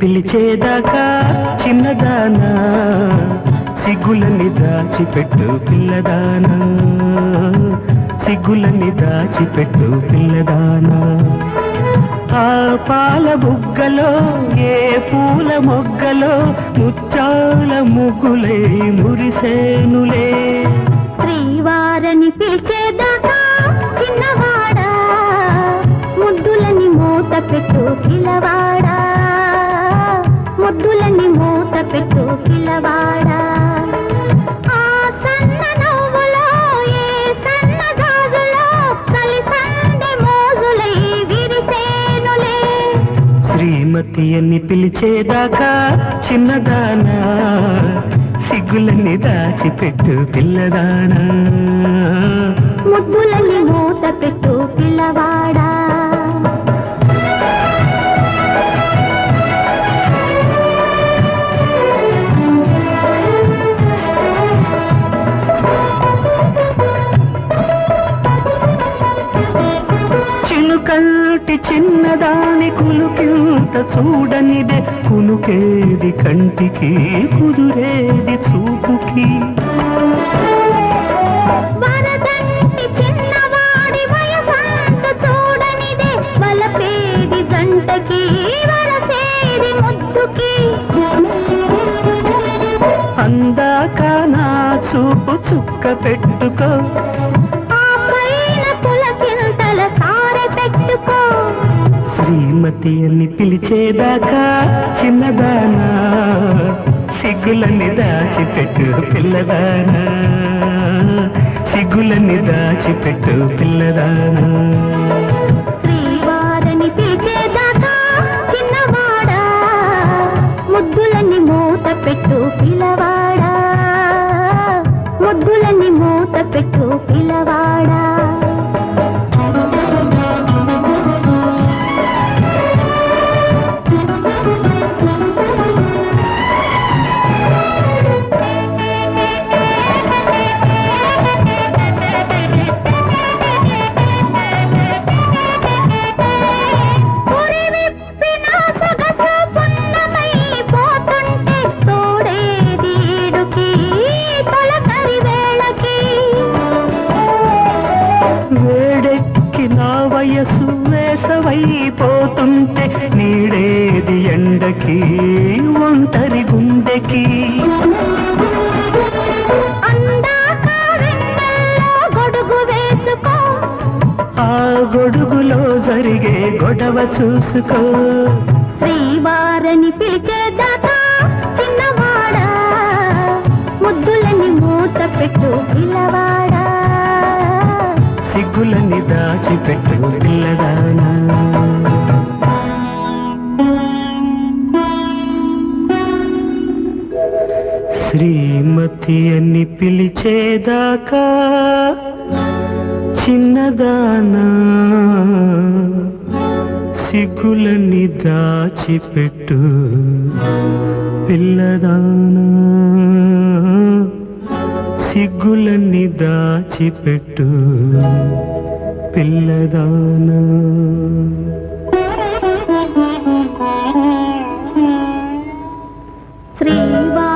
పిలిచేదాకా చిన్నదానా సిగ్గులని దాచిపెట్టు పిల్లదానా సిగ్గులని దాచిపెట్టు పిల్లదానా. ఆ పాల బుగ్గలో ఏ పూల మొగ్గలో ముచ్చాల ముగ్గులే మురిసేనులే. శ్రీవారని పిలిచేదాకా చిన్నవాడా ముద్దులని మూత పెట్టు పిల్ల శ్రీమతి అని పిలిచేదాకా చిన్నదానా సిగ్గులని దాచిపెట్టు పిల్లదానా. చిన్నదాని కులుకింత చూడనిదే కునుకేది కంటికి కుదురేది చూపుకి. అందాక నా చూపు చుక్క పెట్టుకో శ్రీమతి అని పిలిచేదాకా చిన్నదానా? సిగ్గులన్నీ దాచిపెట్టు పిల్లదానా? సిగ్గులన్నీ దాచిపెట్టు పిల్లదానా? వేసవైపోతుంటే నీడేది ఎండకి ఒంటరి గుండెకి. అందాక వెన్నెల్లో గొడుగు వేసుకో. ఆ గొడుగులో జరిగే గొడవ చూసుకో. శ్రీవారని పిలిచేదాకా శ్రీమతి అని పిలిచేదాకా చిన్నదానా సిగ్గులని దాచిపెట్టు పిల్లదానా సిగ్గులని దాచిపెట్టు పిల్లదానా శ్రీవా